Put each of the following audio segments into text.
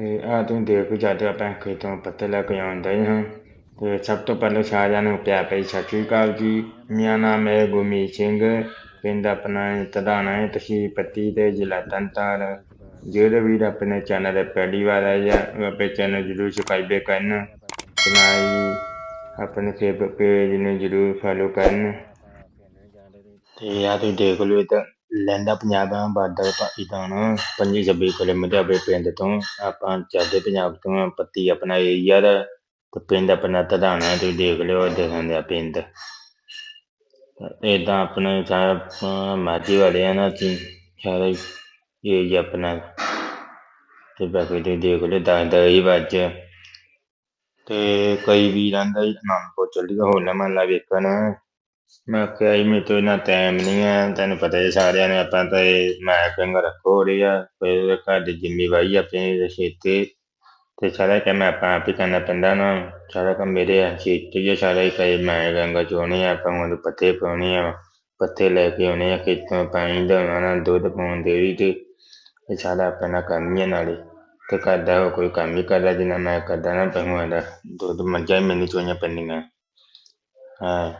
ਤੇ ਆ ਤੁਸੀਂ ਦੇਖ ਜਦ ਆਪਾਂ ਖੇਤੋਂ ਪੱਤੇ ਲੈ ਕੇ ਆਉਂਦੇ ਹਾਂ ਤੇ ਸਭ ਤੋਂ ਪਹਿਲਾਂ ਸਾਰਿਆਂ ਨੂੰ ਪਿਆਰ ਭਰੀ ਸਤਿ ਸ਼੍ਰੀ ਅਕਾਲ ਜੀ। ਮੇਰਾ ਨਾਮ ਹੈ ਗੁਰਮੀਤ ਸਿੰਘ। ਪਿੰਡ ਆਪਣਾ ਤਦਾਣਾ ਹੈ, ਤਹਿਸੀਲ ਪੱਤੀ ਤੇ ਜ਼ਿਲ੍ਹਾ ਤਰਨਤਾਰਨ ਜਿਹੜੇ ਵੀਰ ਆਪਣੇ ਚੈਨਲ ਤੇ ਪਹਿਲੀ ਵਾਰ ਆਏ ਆ ਆਪਣੇ ਚੈਨਲ ਜਰੂਰ ਸਬਸਕ੍ਰਾਈਬ ਕਰਨ। ਤੇ ਆਪਣੇ ਫੇਸਬੁੱਕ ਪੇਜ ਨੂੰ ਜਰੂਰ ਫੋਲੋ ਕਰਨ। ਤੇ ਆ ਤੁਸੀਂ ਦੇਖ ਲਓ ਇਹ ਤਾਂ। ਲਹਿੰਦਾ ਪੰਜਾਬਾਂ ਬਾਰਡਰ ਪਾਕਿਸਤਾਨ ਪੰਜੀ ਛੱਬੀ ਕਿਲੋਮੀਟਰ ਆਪਣੇ ਪਿੰਡ ਤੋਂ, ਆਪਾਂ ਚੱਲਦੇ ਪੰਜਾਬ ਤੋਂ, ਪੱਤੀ ਆਪਣਾ ਏਰੀਆ ਦਾ, ਤੇ ਪਿੰਡ ਆਪਣਾ ਤਧਾਣਾ ਤੁਸੀਂ ਦੇਖ ਲਿਓ, ਦੇਖਣ ਦਾ ਪਿੰਡ। ਇਦਾਂ ਆਪਣੇ ਸਾਰਾ ਮਾਝੇ ਵਾਲੇ ਆ ਨਾ, ਅਸੀਂ ਸਾਰਾ ਇਹ ਆਪਣਾ। ਤੇ ਬਾਕੀ ਤੁਸੀਂ ਦੇਖ ਲਿਓ, ਦਸ ਦਸ ਹੀ ਵੱਜ ਤੇ ਕਈ ਵੀਰਾਂ ਦਾ ਅਨੰਦਪੁਰ ਚੱਲੀ ਗਿਆ ਹੋਲਾ ਮਹੱਲਾ ਵੇਖਣ। ਮੈਂ ਕਿਹਾ ਜੀ, ਮੇਰੇ ਤੋਂ ਇੰਨਾ ਟਾਈਮ ਨਹੀਂ ਹੈ, ਤੈਨੂੰ ਪਤਾ ਹੀ ਸਾਰਿਆਂ ਨੇ, ਆਪਾਂ ਤਾਂ ਇਹ ਮੈਂ ਕੰਗ ਰੱਖੋ ਰਹੀ ਆ ਫਿਰ ਘਰ ਦੀ ਜ਼ਿੰਮੇਵਾਰੀ ਆਪਣੀ ਛੇਤੀ। ਤੇ ਸਾਰਾ ਕੰਮ ਆਪਾਂ ਆਪ ਹੀ ਕਰਨਾ ਪੈਂਦਾ ਨਾ, ਸਾਰਾ ਕੰਮ ਮੇਰੇ ਛੇਤੀ ਹੀ ਸਾਰਾ ਹੀ ਕਈ ਮੈਂ ਗੰਗਾ ਚੋਣੀ ਆ, ਆਪਾਂ ਨੂੰ ਪੱਤੇ ਪਾਉਣੇ ਆ ਪੱਤੇ ਲੈ ਕੇ ਆਉਣੇ ਆ, ਖੇਤੋਂ ਪਾਣੀ ਦੇਣਾ ਦੁੱਧ ਪਾਉਣ ਦੇ ਵੀ ਤੇ, ਇਹ ਸਾਰਾ ਆਪਣਾ ਕੰਮ ਹੀ ਆ ਨਾਲੇ। ਤੇ ਕਰਦਾ ਉਹ ਕੋਈ ਕੰਮ ਹੀ ਕਰਦਾ, ਜਿੰਨਾ ਮੈਂ ਕਰਦਾ ਨਾ ਪਹੁਆਂ ਦੁੱਧ ਮੱਝਾਂ ਹੀ ਮੈਨੂੰ ਚੋਈਆਂ ਪੈਂਦੀਆਂ। ਹਾਂ।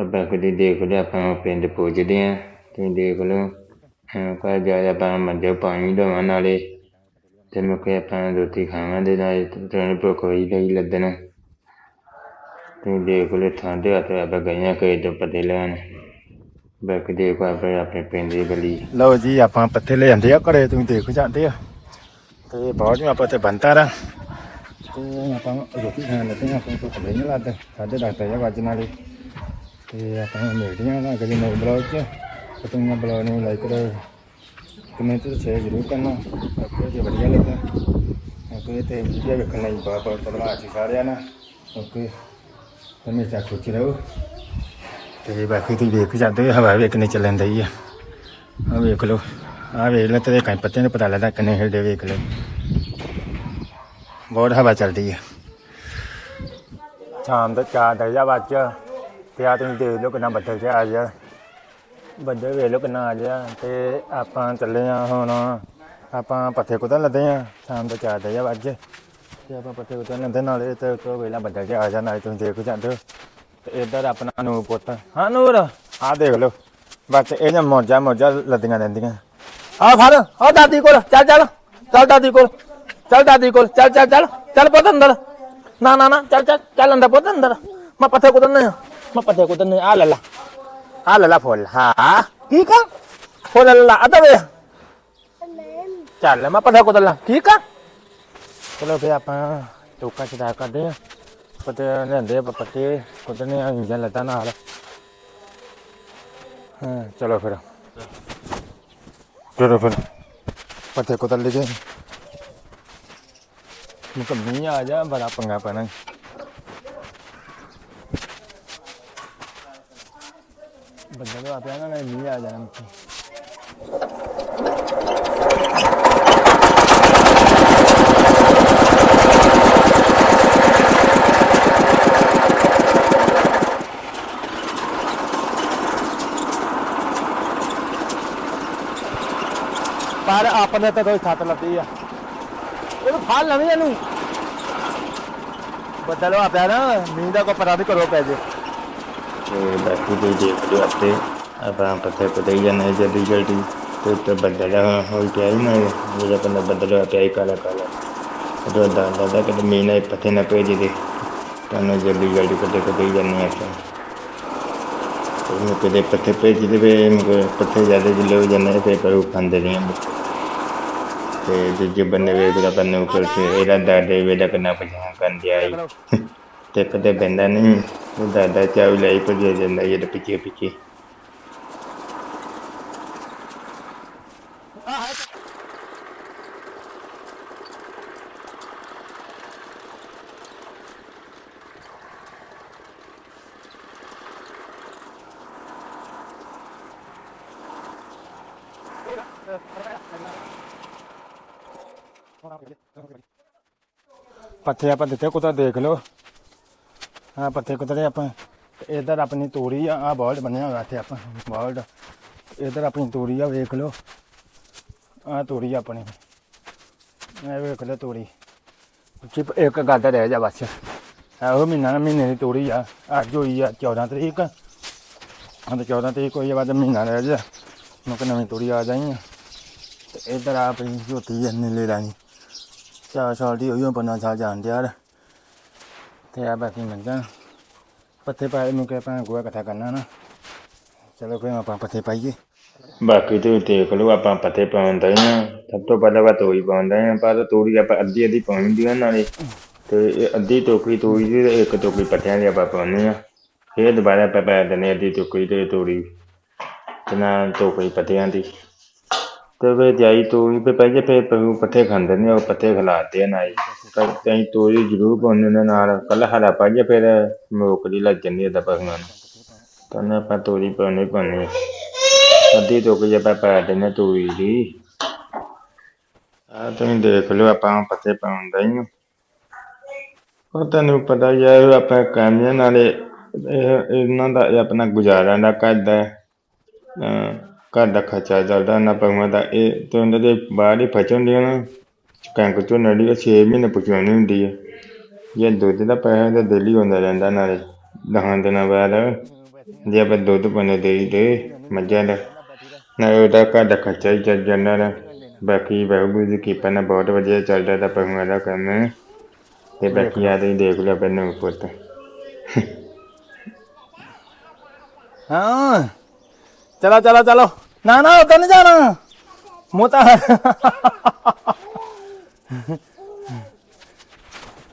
ਅੱਬਾ ਕਦੀ ਦੇਖ ਲਿਆ ਆਪਾਂ ਪਿੰਡ ਪੁੱਜਦੇ ਆ ਤੁਸੀਂ ਦੇਖ ਲਓ ਹਾਂ ਕਾ ਆਪਾਂ ਮੱਝਾਂ ਪਾਣੀ ਦੇਵਾਂ ਨਾਲੇ ਤੇ ਮੁਕੇ ਆਪਾਂ ਰੋਟੀ ਖਾਵਾਂਗੇ ਨਾਲੇ ਤੈਨੂੰ ਭੁੱਖ ਹੋਈ ਗਈ ਲੱਦਣ ਤੁਸੀਂ ਦੇਖ ਲਓ ਠੰਡੇ ਹੱਥ ਆਪਾਂ ਗਈਆਂ ਕਈ ਤੋਂ ਪਤੇ ਲੈਣ। ਬਾਕੀ ਦੇਖੋ ਆਪਣੇ ਆਪਣੇ ਪਿੰਡ ਦੀ ਗਲੀ। ਲਓ ਜੀ, ਆਪਾਂ ਪੱਤੇ ਲੈ ਜਾਂਦੇ ਆ ਘਰੇ ਤੁਸੀਂ ਦੇਖ ਜਾਂਦੇ ਆ। ਤੇ ਬਾਅਦ ਵਿੱਚ ਆਪਾਂ ਤੇ ਬੰਤਾ ਰਾ ਤੇ ਆਪਾਂ ਰੋਟੀ ਖਾਣ ਲੱਗੇ ਆ, ਆਪਾਂ ਤੋਂ ਨਹੀਂ ਲੱਗਦਾ। ਸਾਢੇ ਦਸ ਵਜੇ ਵੱਜ ਨਾਲੇ। ਤੇ ਆਪਾਂ ਮਿਲਦੇ ਆ ਅਗਲੇ ਨਵੇਂ ਬਲੌਗ 'ਚ। ਤੇ ਤੁਸੀਂ ਬਲੌਗ ਨੂੰ ਲਾਈਕ ਕਰੋ ਕਮੈਂਟ ਤੇ ਸ਼ੇਅਰ ਜ਼ਰੂਰ ਕਰਨਾ। ਓਕੇ ਜੇ ਵਧੀਆ ਲੱਗਾ ਓਕੇ ਤੇ ਵੀਡੀਓ ਵੇਖਣ ਲਈ ਬਹੁਤ ਬਹੁਤ ਧੰਨਵਾਦ ਜੀ ਸਾਰਿਆਂ ਦਾ। ਓਕੇ ਹਮੇਸ਼ਾ ਖੁਸ਼ ਰਹੋ। ਤੇ ਬਾਕੀ ਤੁਸੀਂ ਵੇਖ ਜਾਂਦੇ ਹੋ, ਹਵਾ ਵੇਖਣੇ ਚੱਲਣ ਦਈ ਆ। ਆ ਵੇਖ ਲਓ ਆ ਵੇਖ ਲੈ ਤੇ ਕਈ ਪੱਤੇ ਨੂੰ ਪਤਾ ਲੱਗਦਾ ਕਿੰਨੇ ਹਿਲਦੇ ਵੇਖ ਲਓ। ਬਹੁਤ ਹਵਾ ਚੱਲਦੀ ਆ। ਸ਼ਾਮ ਦਾ ਚਾਰ ਦਰਜਾ ਵੱਜ ਤੇ ਆ ਤੁਸੀਂ ਦੇਖ ਲਓ ਕਿੰਨਾ ਬੱਦਲ ਜਿਹਾ ਆ ਗਿਆ ਬੱਦਲ ਵੇਖ ਲਓ ਕਿੰਨਾ ਆ ਗਿਆ ਤੇ ਆਪਾਂ ਚੱਲੇ ਆ ਹੁਣ ਆਪਾਂ ਪੱਥੇ ਕੁੱਤਣ ਲੱਦੇ ਆ ਸ਼ਾਮ ਦਾ ਚਾਰ ਦਰਜਾ ਵੱਜ ਤੇ ਆਪਾਂ ਪੱਥੇ ਕੁੱਤਣ ਲੱਦੇ ਨਾਲੇ ਤੇ ਉਤੋਂ ਵੇਲਾ ਬੱਦਲ ਜਿਹਾ ਆ ਜਾਂਦਾ ਨਾਲੇ ਤੁਸੀਂ ਦੇਖ ਜਾਂਦੇ ਹੋ ਤੇ ਇੱਧਰ ਆਪਣਾ ਨੂਰ ਪੁੱਤ ਹਾਂ ਨੂਰ ਆ ਦੇਖ ਲਓ ਬਸ ਇਹ ਜਾਂ ਮੋਜਾ ਮੋਜਾ ਲੱਦੀਆਂ ਰਹਿੰਦੀਆਂ ਆ ਫੜ ਆ ਦਾਦੀ ਕੋਲ ਚੱਲ ਚੱਲ ਚੱਲ ਦਾਦੀ ਕੋਲ ਚੱਲ ਦਾਦੀ ਕੋਲ ਚੱਲ ਚੱਲ ਚੱਲ ਚੱਲ ਪੁੱਤ ਅੰਦਰ ਨਾ ਨਾ ਨਾ ਚੱਲ ਚੱਲ ਚੱਲ ਅੰਦਰ ਪੁੱਤ ਅੰਦਰ ਮੈਂ ਪੱਥੇ ਕੁੱਤਨੇ ਮੈਂ ਲੱਲਾ ਆ ਲੱਲਾ ਫੁੱਲ ਹਾਂ ਠੀਕ ਆ ਫੁੱਲ ਲੱਲਾ ਆ ਦਵੇ ਚੱਲ ਮੈਂ ਪੱਥੇ ਕੁੱਤਲਾ ਠੀਕ ਆ ਚਲੋ ਫੇ ਆਪਾਂ ਟੋਕਾ ਚਦਾ ਕਰਦੇ ਆ ਪਤੇ ਲੈਂਦੇ ਆ ਪੱਤੇ ਕੁੱਟਣੇ ਆ ਇੰਜਨ ਲੱਦਾ ਨਾਲ ਹਾਂ ਚਲੋ ਫਿਰ ਚਲੋ ਫਿਰ ਪੱਤੇ ਕੁੱਟ ਲਈਏ ਮੁਕੰਮੀ ਆ ਜਾ ਬੜਾ ਪੰਗਾ ਪੈਣਾ ਬੱਦਲ ਪਿਆ ਨਾ ਮੀਂਹ ਆ ਜਾਣਾ ਮੁੱਕੀ ਪਰ ਆਪਣੇ ਤੇ ਕੋਈ ਛੱਤ ਲੱਗੀ ਆ। ਇਹਨੂੰ ਫਾਲ ਲਵੇਂ ਇਹਨੂੰ। ਬੱਦਲ ਆ ਪਿਆ ਨਾ, ਮੀਂਹ ਦਾ ਕੋਈ ਪਤਾ ਨਹੀਂ ਕਰੋ ਪੈ ਜੇ। ਤੇ ਬਾਕੀ ਤੁਸੀਂ ਦੇਖ ਲਿਓ ਆਪੇ। ਆਪਾਂ ਪੱਤੇ ਪਤੇ ਹੀ ਜਾਂਦੇ ਜਲਦੀ ਜਲਦੀ, ਤੇ ਉੱਤੇ ਬੱਦਲ ਹੋਈ ਪਿਆ ਹੀ ਨਾ ਜਿਹੜਾ ਬੰਦਾ ਬੱਦਲ ਹੋਇਆ ਪਿਆ ਹੀ ਕਾਲਾ ਕਾਲਾ। ਉਹ ਦਾ ਦਾ ਦਾ ਕਿ ਮੀਨਾ ਪੱਤੇ ਨਾ ਪੈ ਜੇ ਤਾਂ ਜਲਦੀ ਜਲਦੀ ਪੱਤੇ ਪਤੇ ਹੀ ਜਾਂਦੇ ਆਪਾਂ। ਉਹ ਕਦੇ ਪੱਤੇ ਪੈ ਜਿਹਦੇ ਵੇ ਮਗਰ ਪੱਤੇ ਜ਼ਿਆਦਾ ਜਿੱਲੇ ਹੋ ਜਾਂਦੇ ਤੇ ਪਰ ਉਹ ਖਾਂਦੇ ਨਹੀਂ ਆ ਤੇ ਦੂਜੇ ਬੰਨੇ ਵੇ ਜਿਹੜਾ ਬੰਨੇ ਉੱਪਰ ਤੇ ਇਹਦਾ ਦਾਦੇ ਵੇ ਦਾ ਕਿੰਨਾ ਪਛਾਣ ਕਰਨ ਦਿਆ ਈ। ਤੇ ਕਦੇ ਬੰਦਾ ਨਹੀਂ, ਉਹ ਦਾਦਾ ਚਾਉ ਲਈ ਭਜੇ ਜਾਂਦਾ ਇਹ ਪਿੱਛੇ ਪਿੱਛੇ ਪੱਥੇ ਆਪਾਂ ਦਿੱਤੇ ਕੁੱਤਾ ਦੇਖ ਲਓ ਆ ਪੱਥੇ ਕੁੱਤਰੇ ਆਪਾਂ ਤੇ ਇੱਧਰ ਆਪਣੀ ਤੋੜੀ ਆ ਆ ਬਾਲਟ ਬਣਿਆ ਹੋਇਆ ਇੱਥੇ ਆਪਾਂ ਬਾਲਟ ਇੱਧਰ ਆਪਣੀ ਤੋੜੀ ਆ ਤੋੜੀ ਆ ਆਪਣੀ। ਇਹ ਵੇਖ ਲੈ ਤੋੜੀ। ਚਿਪ ਇੱਕ ਗੱਲ ਰਹਿ ਜਾ ਬਸ। ਇਹੋ ਮਹੀਨਾ ਮਹੀਨੇ ਦੀ ਤੋੜੀ ਆ। ਅੱਜ ਹੋਈ ਆ 14 ਤਰੀਕ। ਹਾਂ ਤੇ 14 ਤਰੀਕ ਹੋਈ ਆ, ਬਾਅਦ ਮਹੀਨਾ ਰਹਿ ਜਾ ਮੈਂ ਕਿਹਾ ਨਵੀਂ ਤੋੜੀ ਆ ਜਾਈ ਆ। ਤੇ ਇਧਰ ਆ ਆਪਣੀ ਝੋਟੀ ਆ, ਨੀਲੇ ਰਾਣੀ। ਚਾਰ ਸਾਲ ਦੀ ਹੋਈ ਉਹ ਪੰਨਾ ਸਾਲ ਜਾਣ ਦਿਆ ਤੇ ਆ ਬਾਕੀ ਮੰਗਾਂ ਪੱਥੇ ਪਾਏ ਨੂੰ ਕਿ ਆਪਾਂ ਗੋਆ ਇਕੱਠਾ ਕਰਨਾ ਨਾ। ਚਲੋ ਫਿਰ ਆਪਾਂ ਪੱਥੇ ਪਾਈਏ। ਬਾਕੀ ਤੁਸੀਂ ਦੇਖ ਲਓ, ਆਪਾਂ ਪੱਤੇ ਪਾਉਂਦੇ ਹਾਂ। ਸਭ ਤੋਂ ਪਹਿਲਾਂ ਆਪਾਂ ਤੋਰੀ ਪਾਉਂਦੇ ਹਾਂ, ਪਰ ਤੋਰੀ ਆਪਾਂ ਅੱਧੀ ਅੱਧੀ ਪਾਉਣੀ ਆ ਨਾਲੇ ਤੇ ਇਹ ਅੱਧੀ ਟੋਕਰੀ ਤੋਰੀ ਦੀ ਤੇ ਇੱਕ ਟੋਕਰੀ ਪੱਤਿਆਂ ਦੀ ਆਪਾਂ ਪਾਉਂਦੇ ਹਾਂ। ਫਿਰ ਦੁਬਾਰਾ ਆਪਾਂ ਪਾ ਦਿੰਦੇ ਹਾਂ ਅੱਧੀ ਟੋਕਰੀ ਤੇ ਤੋਰੀ ਤੇ ਨਾਲ ਟੋਕਰੀ ਪੱਤਿਆਂ ਦੀ। ਤੇ ਫਿਰ ਜਾਈ ਤੋਰੀ ਤੇ ਪਹਿਲੇ ਫਿਰ ਪਸ਼ੂ ਪੱਤੇ ਖਾਂਦੇ ਨੇ, ਉਹ ਪੱਤੇ ਖਿਲਾਤੇ ਆ ਨਾਈ ਪਰ ਤੈਂ ਤੋਰੀ ਜ਼ਰੂਰ ਪਾਉਂਦੇ ਨੇ ਨਾਲ। ਕੱਲਾ ਹਰਾ ਪਾਈਏ, ਫਿਰ ਮੋਕਲੀ ਲੱਗ ਜਾਂਦੀ ਹੈ ਤਾਂ ਨੂੰ। ਤਾਂ ਆਪਾਂ ਤੋਰੀ ਪਾਉਣੀ ਪਾਉਣੀ ਅੱਧੀ ਟੋਕਰੀ ਆਪਾਂ ਪਾ ਦਿੰਦੇ ਤੋਰੀ ਦੀ। ਆ ਤੁਸੀਂ ਦੇਖ ਲਓ ਆਪਾਂ ਪੱਤੇ ਪਾਉਂਦੇ ਹੀ ਹਾਂ। ਉਹ ਤੁਹਾਨੂੰ ਪਤਾ ਹੀ ਹੈ ਆਪਾਂ ਕਾਮਿਆਂ ਨਾਲੇ ਇਹਨਾਂ ਦਾ ਆਪਣਾ ਗੁਜ਼ਾਰਾ ਦਾ ਕਰਦਾ ਘਰ ਦਾ ਖਰਚਾ ਚੱਲਦਾ ਨਾ ਪਊਆਂ ਦਾ। ਇਹ ਤੇ ਉਹਨਾਂ ਦੇ ਬਾਹਰ ਹੀ ਫਸ ਹੁੰਦੀਆਂ ਨਾ। ਕਣਕ ਚੋਂ ਨੜੀ 6 ਮਹੀਨੇ ਪਹੁੰਚਾਉਣੀ ਹੁੰਦੀ ਹੈ ਜੇ ਦੁੱਧ ਦਾ ਪੈਸਾ ਤਾਂ ਦਿੱਲੀ ਹੁੰਦਾ ਰਹਿੰਦਾ ਨਾਲੇ ਦਹਾਂ ਦਿਨਾਂ ਬਾਅਦ। ਜੇ ਆਪਾਂ ਦੁੱਧ ਪਾਉਂਦੇ ਦੇ ਦੇ ਮੱਝਾਂ ਦਾ ਨਾ ਉਹਦਾ ਘਰ ਦਾ ਖਰਚਾ ਹੀ ਚੱਲ ਜਾਂਦਾ ਨਾ ਬਾਕੀ ਬਾਬੂ ਦੀ ਕਿਰਪਾ ਨਾਲ ਬਹੁਤ ਵਧੀਆ ਚੱਲਦਾ ਤਾਂ ਪਸ਼ੂਆਂ ਦਾ ਕੰਮ ਤੇ ਬਾਕੀ ਆ ਤੁਸੀਂ ਦੇਖ ਲਓ ਆਪਣੇ ਪੁੱਤ ਹਾਂ ਚਲੋ ਚਲੋ ਚਲੋ ਨਾ ਨਾ ਉਧਰ ਨਹੀਂ ਜਾਣਾ ਮੋਤਾ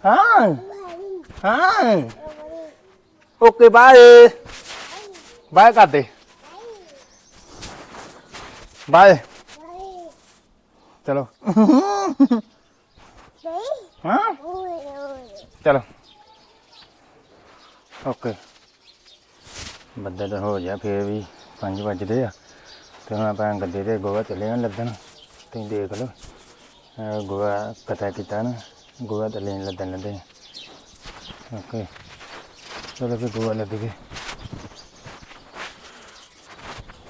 ਹਾਂ ਹਾਂ ਓਕੇ ਬਾਏ ਬਾਏ ਕਰ ਦੇ ਬਾਏ ਚਲੋ ਹਾਂ ਚਲੋ ਓਕੇ ਬੱਦਲ ਹੋ ਜਾ ਫੇਰ ਵੀ 5 ਵੱਜਦੇ ਆ ਤੇ ਹੁਣ ਆਪਾਂ ਗੱਦੇ ਤੇ ਗੋਆ ਚੱਲੇ ਆਂ ਲੱਦਣ ਤੁਸੀਂ ਦੇਖ ਲਓ ਇਹ ਗੋਆ ਪਤਾ ਕੀਤਾ ਨਾ ਗੋਆ ਤੇ ਲੈਣ ਲੱਦਣ ਲੱਦੇ ਓਕੇ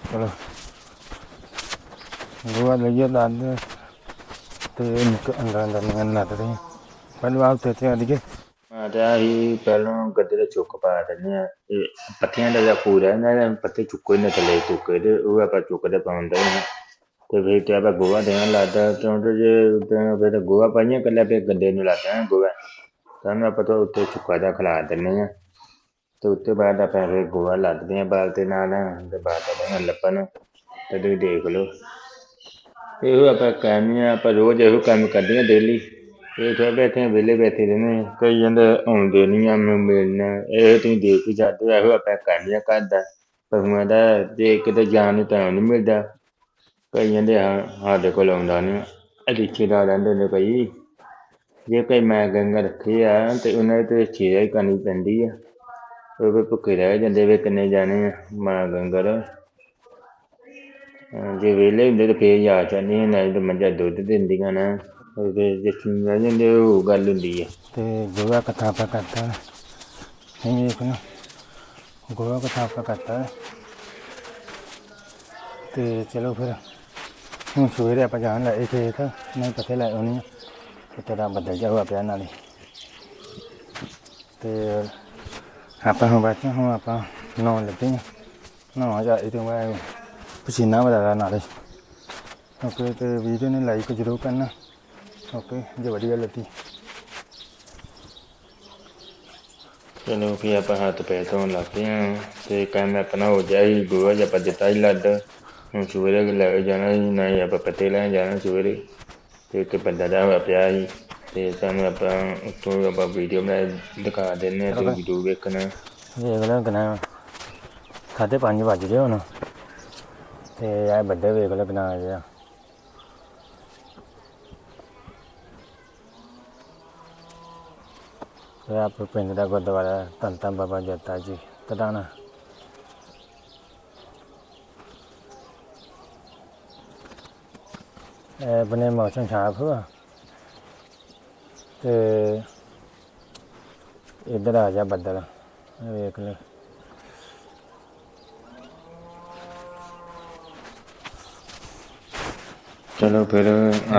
ਚਲੋ। ਫਿਰ ਗੋਆ ਲੱਦ ਗਏ ਚਲੋ ਗੋਆ ਲਈਏ ਲੱਦ ਤੇ ਨਿਕ ਅੰਦਰ ਅੰਦਰ ਨਿਕਲ ਲੱਦਦੇ ਪਹਿਲਾਂ ਮਾਤਾ ਹੀ ਪਹਿਲਾਂ ਗੱਦੇ ਦੇ ਚੁੱਕ ਪਾ ਦਿੰਦੇ ਆ ਇਹ ਪੱਤਿਆਂ ਦਾ ਜਿਹੜਾ ਪੂਰਾ ਇਹਨਾਂ ਪੱਤੇ ਚੁੱਕੋ ਹੀ ਨਾ ਥੱਲੇ, ਚੁੱਕੇ ਤੇ ਉਹ ਆਪਾਂ ਚੁੱਕਦੇ ਪਾਉਂਦੇ ਹਾਂ ਤੇ ਫਿਰ ਤੇ ਆਪਾਂ ਗੋਆ ਦੇਣ ਲੱਗਦਾ ਕਿਉਂਕਿ ਜੇ ਤੇ ਫਿਰ ਗੋਆ ਪਾਈਆਂ ਕੱਲਾ ਫਿਰ ਗੱਦੇ ਨੂੰ ਲੱਗਦਾ ਗੋਆ ਤਾਂ ਆਪਾਂ ਤੋਂ ਉੱਤੇ ਚੁੱਕਾ ਦਾ ਖਿਲਾ ਦਿੰਦੇ ਆ ਤੇ ਉੱਤੇ ਬਾਅਦ ਆਪਾਂ ਫਿਰ ਗੋਆ ਲੱਦਦੇ ਆ ਬਾਲ ਤੇ ਨਾਲ ਤੇ ਬਾਅਦ ਆਪਾਂ ਲੱਪਣ ਤੇ ਤੁਸੀਂ ਦੇਖ ਲਓ। ਇਹੋ ਆਪਾਂ ਕੰਮ ਹੀ ਆ ਆਪਾਂ ਰੋਜ਼ ਇਹੋ ਕੰਮ ਕਰਦੇ ਆ ਡੇਲੀ ਇਹ ਤਾਂ ਬੈਠੇ ਵਿਹਲੇ ਬੈਠੇ ਰਹਿੰਦੇ ਆ। ਕਈ ਕਹਿੰਦੇ ਆਉਂਦੇ ਨਹੀਂ ਆ ਮੈਨੂੰ ਮਿਲਣਾ। ਇਹ ਤੁਸੀਂ ਦੇਖ ਹੀ ਜਾਂਦੇ ਹੋ, ਇਹੋ ਆਪਾਂ ਕੰਮ ਹੀ ਕਰਦਾ ਪਸ਼ੂਆਂ ਦਾ ਜੇ ਕਿਤੇ ਜਾਣ ਨੂੰ ਟਾਈਮ ਨਹੀਂ ਮਿਲਦਾ। ਕਈ ਕਹਿੰਦੇ ਹਾਂ ਸਾਡੇ ਕੋਲ ਆਉਂਦਾ ਨਹੀਂ ਰਿਸ਼ਤੇਦਾਰ ਰਹਿੰਦੇ ਨੇ ਕਈ ਜੇ ਕੋਈ ਮੈਂ ਗੰਗਾ ਰੱਖੇ ਆ ਤੇ ਉਹਨਾਂ ਤੇ ਛੇੜਾ ਹੀ ਕਰਨੀ ਪੈਂਦੀ ਆ। ਫਿਰ ਭੁੱਖੇ ਰਹਿ ਜਾਂਦੇ ਵੇ ਕਿੰਨੇ ਜਾਣੇ ਆ, ਮਾਂ ਗੰਗਰ ਜੇ ਵਿਹਲੇ ਹੁੰਦੇ ਤਾਂ ਫੇਰ ਯਾਦ ਚਾਹਨੀ ਨਹੀਂ ਤਾਂ ਮੱਝਾਂ ਦੁੱਧ ਦਿੰਦੀਆਂ ਨਾ। ਫਿਰ ਜੇ ਸੁਣ ਰਹਿ ਜਾਂਦੇ ਉਹ ਗੱਲ ਹੁੰਦੀ ਹੈ ਤੇ ਗੋਆ ਇਕੱਠਾ ਆਪਾਂ ਕਰਤਾ। ਨਹੀਂ ਦੇਖ ਨਾ ਗੋਆ ਇਕੱਠਾ ਆਪਾਂ ਕਰਤਾ। ਤੇ ਚਲੋ ਫਿਰ, ਹੁਣ ਸਵੇਰੇ ਆਪਾਂ ਜਾਣ ਲੱਗੇ ਖੇਤ ਨਹੀਂ ਪੱਤੇ ਲੈ ਆਉਣੀ ਆ। ਤੇ ਤੇਰਾ ਬੱਦਲ ਜਾ ਹੋਇਆ ਪਿਆ ਨਾਲੇ। ਤੇ ਆਪਾਂ ਹੁਣ ਬੈਠੇ ਹੁਣ ਆਪਾਂ ਨਹਾਉਣ ਲੱਗੇ ਹਾਂ ਨਹਾਉਣ ਜਾ ਇਹ ਤੋਂ ਬਾਅਦ ਪਸੀਨਾ ਵਗਦਾ ਨਾਲੇ ਓਕੇ ਤੇ ਵੀਡੀਓ ਨੇ ਲਾਈਕ ਜ਼ਰੂਰ ਕਰਨਾ ਓਕੇ ਜੇ ਵਧੀਆ ਲੱਗੀ ਚਲੋ ਫਿਰ ਆਪਾਂ ਹੱਥ ਪੈਰ ਧੋਣ ਲੱਗ ਪਏ ਹਾਂ ਤੇ ਕੰਮ ਆਪਣਾ ਹੋ ਜਾਈ ਗੋਆ ਜਿਹਾ ਆਪਾਂ ਦਿੱਤਾ ਹੀ ਲੱਦ ਹੁਣ ਸਵੇਰੇ ਲੈ ਜਾਣਾ ਸੀ ਨਹੀਂ ਆਪਾਂ ਪੱਤੇ ਲੈਣ ਜਾਣਾ ਸਵੇਰੇ ਤੇ ਇੱਕ ਬੰਦਾ ਦਾ ਹੋਇਆ ਪਿਆ ਸੀ ਤੇ ਸਾਨੂੰ ਆਪਾਂ ਉੱਥੋਂ ਆਪਾਂ ਵੀਡੀਓ ਬਣਾ ਦਿਖਾ ਹਾਂ ਤੇ ਵੀਡੀਓ ਵੇਖਣਾ। ਦੇਖ ਲੈ ਕਿੰਨਾ ਸਾਢੇ ਪੰਜ ਵੱਜ ਗਏ ਹੁਣ। ਤੇ ਇਹ ਵੱਡੇ ਵੇਖ ਲੈ ਕਿੰਨਾ ਆ ਗਿਆ। ਇਹ ਆਪ ਪਿੰਡ ਦਾ ਗੁਰਦੁਆਰਾ ਧੰਨ ਬਾਬਾ ਜੱਤਾ ਜੀ ਕਦਾਣਾ ਇਹ ਬਨੇ ਮੌਸਮ ਸਾਫ਼ ਹੋਆ ਤੇ ਇੱਧਰ ਆ ਜਾ ਬੱਦਲ ਵੇਖ ਲੈ। ਚਲੋ ਫਿਰ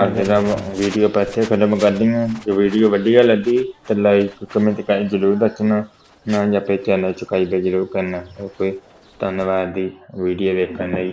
ਅੱਜ ਦਾ ਵੀਡੀਓ ਪੈਸੇ ਖਤਮ ਕਰਦੀ ਹਾਂ ਜੇ ਵੀਡੀਓ ਵਧੀਆ ਲੱਗੀ ਤਾਂ ਲਾਈਕ ਕਮੈਂਟ ਕਰ ਜ਼ਰੂਰ ਦੱਸਣਾ। ਨਾ ਜਾਂ ਆਪਣੇ ਚੈਨਲ ਸਬਸਕ੍ਰਾਈਬ ਜ਼ਰੂਰ ਕਰਨਾ। ਓਕੇ, ਧੰਨਵਾਦ ਦੀ ਵੀਡੀਓ ਦੇਖਣ ਲਈ।